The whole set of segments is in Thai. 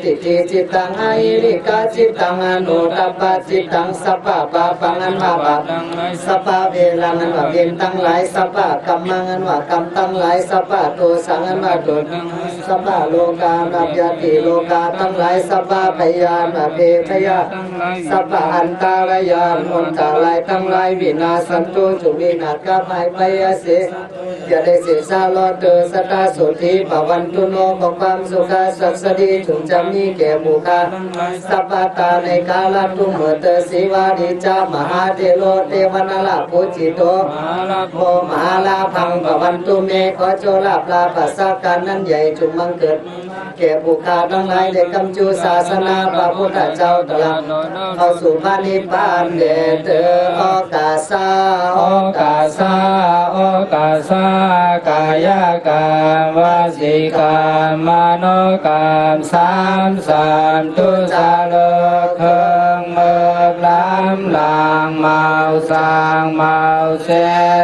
สิจิจิตตังอาิริกาจิตตังอนุตัปปะจิตตังสัพพะปะปังอันว่าปะสัพพะเวลังอันว่าเวรตั้งหลายสัพพะกรรมังอันว่ากรรมตั้งหลายสัพพะโทสังอันว่าโทษสัพพะโลกานับยาติโลกาตั้งหลายสัพพะพยานาเพพยาสัพพะอันตารยานมนตาลายทั้งหลายวินาสันตุจุวินาศกาภัยพยาเสอย่าได้เสียสาลอดเดอสตาสุธีปวันตุโนขอความสุขสัสดีถึงจะมีแก่บุคคลสัพพตาในกาลทุมเมเตสิวาริจามหาเทโลเทวนาลาภูจิโตโมมหาลาพังปวันตุเมขอโจลาภลาปัสสาการนั้นใหญ่จุมังเกิด แก่บุคคลทั้งหลายได้กำจูศาสนาพระพุทธเจ้าตรัสเข้าสู่พระนิพพานเดเตอโอกาสาโอกาสาโอกาสากายกรรมวสีกรรมมโนกรรมสามสามตุสาเลเคิงเมิกล้ำลางเมาสางเมาเส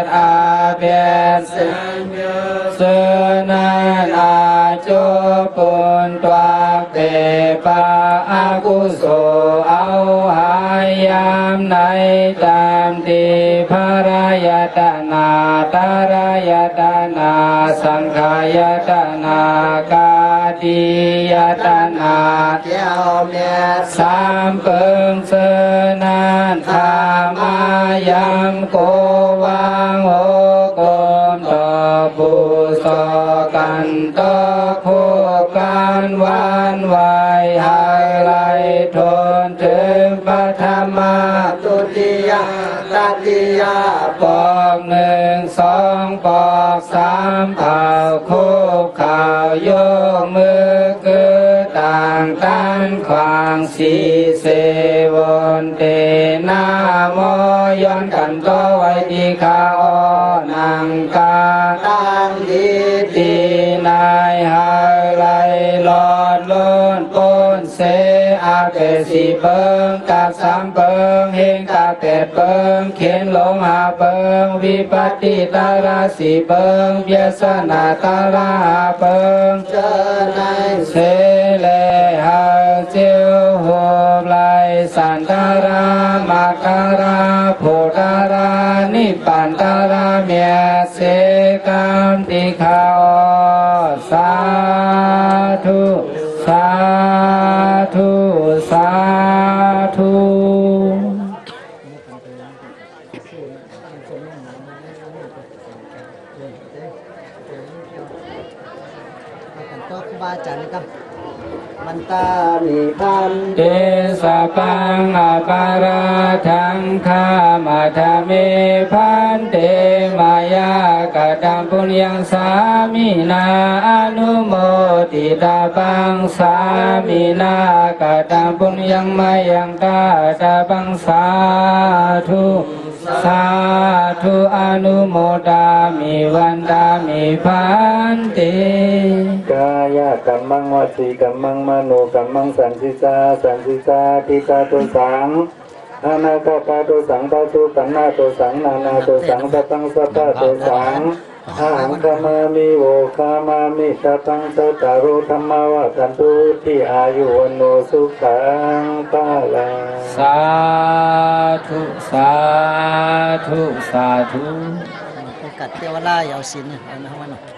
ดอาเบียนเสนันอาจุปุนตวาเตปะอากุโสนานา ตารายตนาสังขายตนากาติยตนาเจ้าเมียสามเปิงเสนานธามายามโก ตติยาปอกหนึ่งสองปอกสามเผ่าคู่ข่าวโยกมือคือต่างต้านขวางสีเสวนเตนาโมย้อนกันตัวไว้ที่ขาออนางกา อาเกสีเปิงกาสามเปิงเฮงกาแปดเปิงเขียนลงหาเปิงวิปัตติตาราสีเปิงเบียสนาตาราหาเปิงเจอในเสเลหาเจียวหัวไหลสันตารามาการาโพตารานิปันตาราเมียเสกามติขาสาธุ สาธุ สาธุกันก็ มันตามีพันเตสะปังอปาราทังคามาธเมพันเตมายากะตังปุญญังสามินาอนุโมติตาปังสามินากะตังปุญญังมายังตาตาปังสาธุสาธุอนุโมดามิวันดามิพันเตายกัมมังวสีกัมมังมโนกัมมังสันสิสาสันสิสาทิตาตุสังอานาคาตาตุสังตาตุปันนาตุสังนานาตุสังสัตังสัตตาตุสังอาหังคามามิโวคามามิสัตังสัตตารุธรรมวะกันตุที่อายุวันโนสุขังปาลังสาธุสาธุสาธุโอกาสเทวราเอาสินเนี่ยเอานะวัน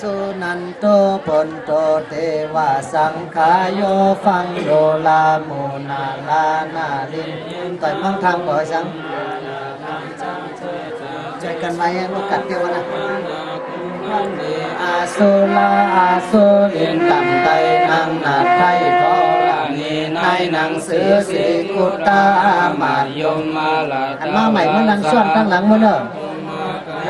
สุนันโตปนโตเทวาสังขายโยฟังโยลาโมนาลานาลินต่อยมังทางบ่อยสังใจกันไว้โอกาสเทวราอาสุลาอาสุลินต่ำไตนังนาไทยทอรานีในหนังสือสีกุตามาโยมมาลาหันมาใหม่เมื่อนางซ่อนตั้งหลังมือเนอะ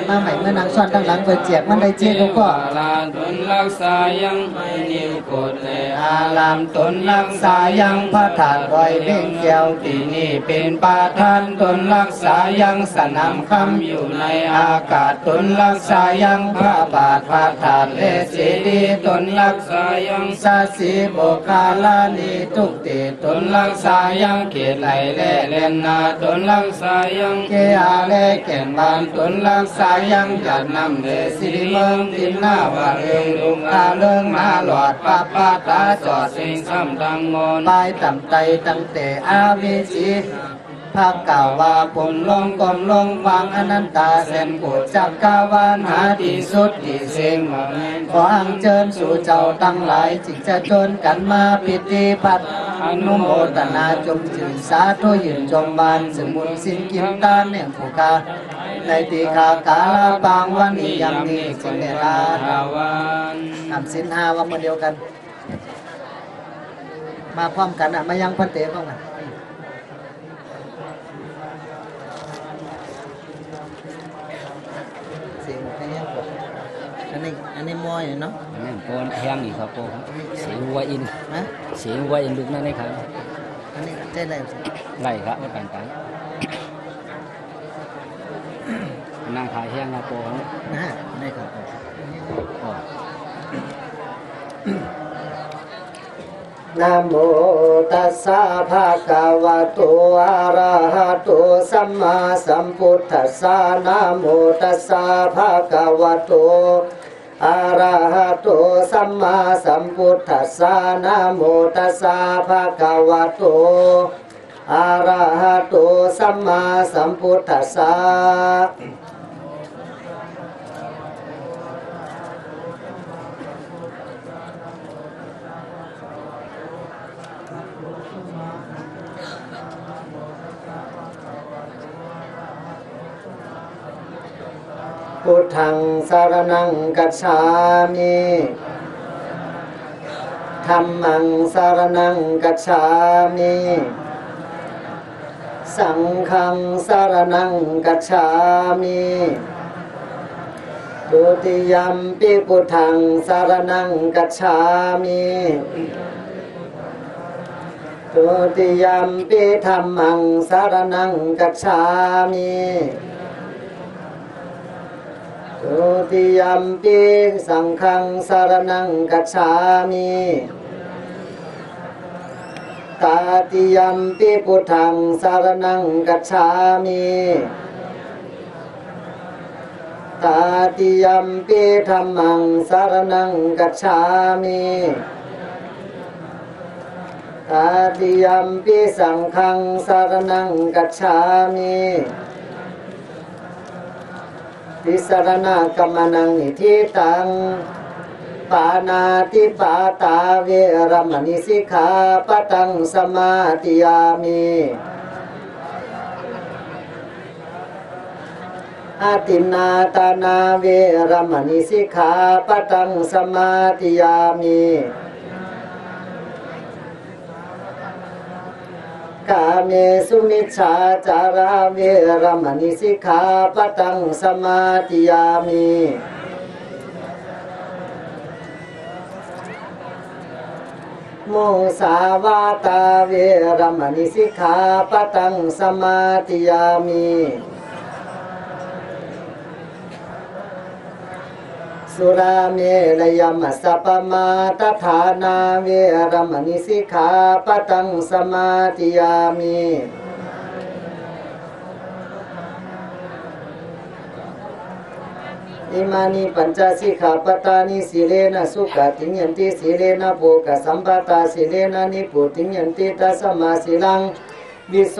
มาใหม่เมื่อนางซ้อนตั้งหลังเปิดเจียกมันได้เจียกก็ลาตุน รักษายังไม่นิวกดเลอารามตนรักษายังพระถาดรอยเพ่งเกี่ยวที่นี่เป็นปาทานตนรักษายังสนามคำอยู่ในอากาศตนรักษายังพระบาทพระถาดเลเสดีตนรักษายังสาสีโบกาลานีทุกติตนรักษายังเกียรติไหลแล่เลนนาตนรักษายังเกอาเลเก่งบานตนรักษายังจัดนำเดสิริเมืองตินหน้าวาเองลุงอาเรื่องนาหลอดปาปาตาสอดสิงงซ้ำตังมนปต่ำไตตั้งแต่อาวิชีภาคกล่าวว่าผมลงกลมลงวางอนันตาเส้นกุจักกาวานหาที่สุดที่เสียงมาขออังเชิญสู่เจ้าตั้งหลายจิตจะจนกันมาพิธีพัดอนุโมทนาจมจืนสาธุยืนจมบานสมุนสินกินตานเนี่ยผูกา ในตีคากาลาปางวันนี้ยังมีสิเนราภาวันทำสินห้าว่าคนเดียวกัน มาพร้อมกันอะมายังพันเตพร้อมกันเสียงแค่นี้ก่อนอันนี้อันนี้มอยเนาะนั่นโกนแทงอีกครับโกเสียงวัวอินนะเสียงวัวอินลูกนั่นนี่ครับอันนี้ใช่เลยไล่ครับไม่กันกัน นางขายแห้งครับโกนะฮะได้ครับนะโมตัสสะภะคะวะโตอะระหะโตสัมมาสัมพุทธัสสะนะโมตัสสะภะคะวะโตอะระหะโตสัมมาสัมพุทธัสสะนะโมตัสสะภะคะวะโตอะระหะโตสัมมาสัมพุทธัสสะ พุทธังสารนังกัจฉามิธรรมังสารนังกัจฉามิ สังฆังสารนังกัจฉามิทุติยมปิพุทธังสารนังกัจฉามิ ทุติยมปิธรรมังสารนังกัจฉามิทุติยมปิสังฆังสารนังกัจฉามิตาติยมปิพุทธังสารนังกัจฉามิตาติยมปิธรรมังสารนังกัจฉามิ ตาติยมปิสังฆังสารนังกัจฉามิทิสารณกรรมนังนิทิตังปานาติปาตาเวรมณีสิกขาปตังสมาติยามิอาตินาตานาเวรมณีสิกขาปตังสมาติยามิ กาเมสุมิชฌาจาราเวรมณิสิกขาปตังสมาติยามีโมสาวาตาเวรมณิสิกขาปตังสมาติยามี สุราเมรยมัสสปมาตฐานาเวรมณีสิกขาปตังสมาติยามิอิมานิปัญจสิกขาปตานิสิเลนะสุขติยันติสิเลนะโภกสัมปตาสิเลนะนิพุติยันติตัสมาสิลังวิโส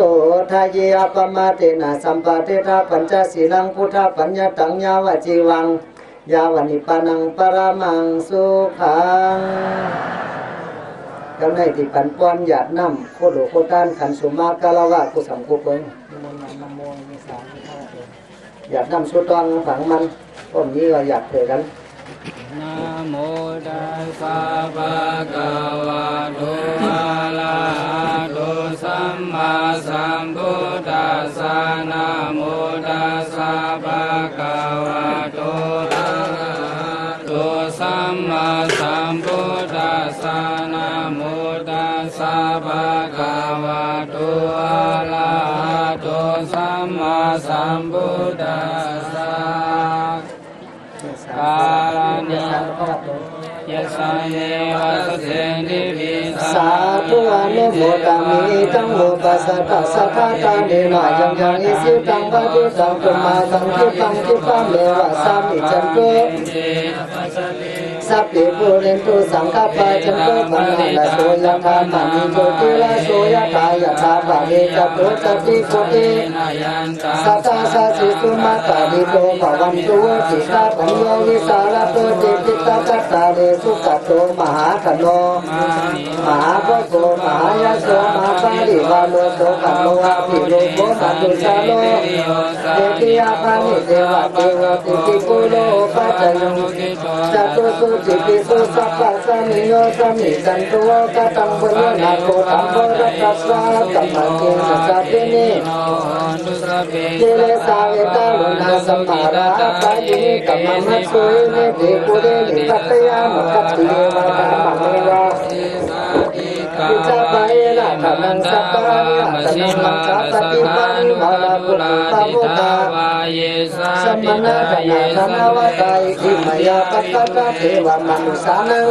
ทะเยอปมาเตนะสัมปะเทธาปัญจศีลังพุทธปัญญาตังยาวจีวัง ยาวนิปนังปรามังสุขังกำในที่ปันป้อนหยาดน้ำโคโลโคต้านขันสุมากาลาวะกุสัมกุเปิงหยาดน้ำสุตองฝังมันต้นนี้ก็หยาดเถกันนะโมตัสสะภะคะวะโตอะระหะโตสัมมา สัมพุทธัสสะสาธุสาธุยะสังเนวะสเสนิวิสาธุอนุโมทามิตังโมปัสสะตะสัทธาตาเนนะยังยังอิสิตังปะทิตังตุมาสังคิปังคิปังเมวะสามิจันโต สัพเพปุเรนตุสังฆปะจันโตปัญหาลโสยธามณิโตติลาโสยธายะธาปะเรจัตุตจติโกเตสัตตาสัสิสุมาตาดิโกภวันตุจิตาปัญโยวิสารโตจิติ จัตตาเรสุขโตมหาคโนมหาโพโกมหายโสมหาปาริวาโลโสกัมโมอาภิโลโกสัตุชาโลเดติยาภานิเทวะเทวติติปุโลปัจจยุจตุสุจิติสุสัพพะสมิโยสมิจันตุกตังปุญญนาโคตัมโพรัตสสะกัมมังกินสัจจินินุสระเปกิเลสาวิตาลุนาสัมภาระปะยินิกัมมมัสสุนิเดปุเรนิปัตยามกัตติเยวะธรรมเมวะปิจาปะเอระธรรมังสัพพะนิอัตตังมังสัพพะติปานิมาลาปุตตะโมตาวาเยสาสัมมนาธนาธนาวตายอิมยาปัตตะเทวมนุสานัง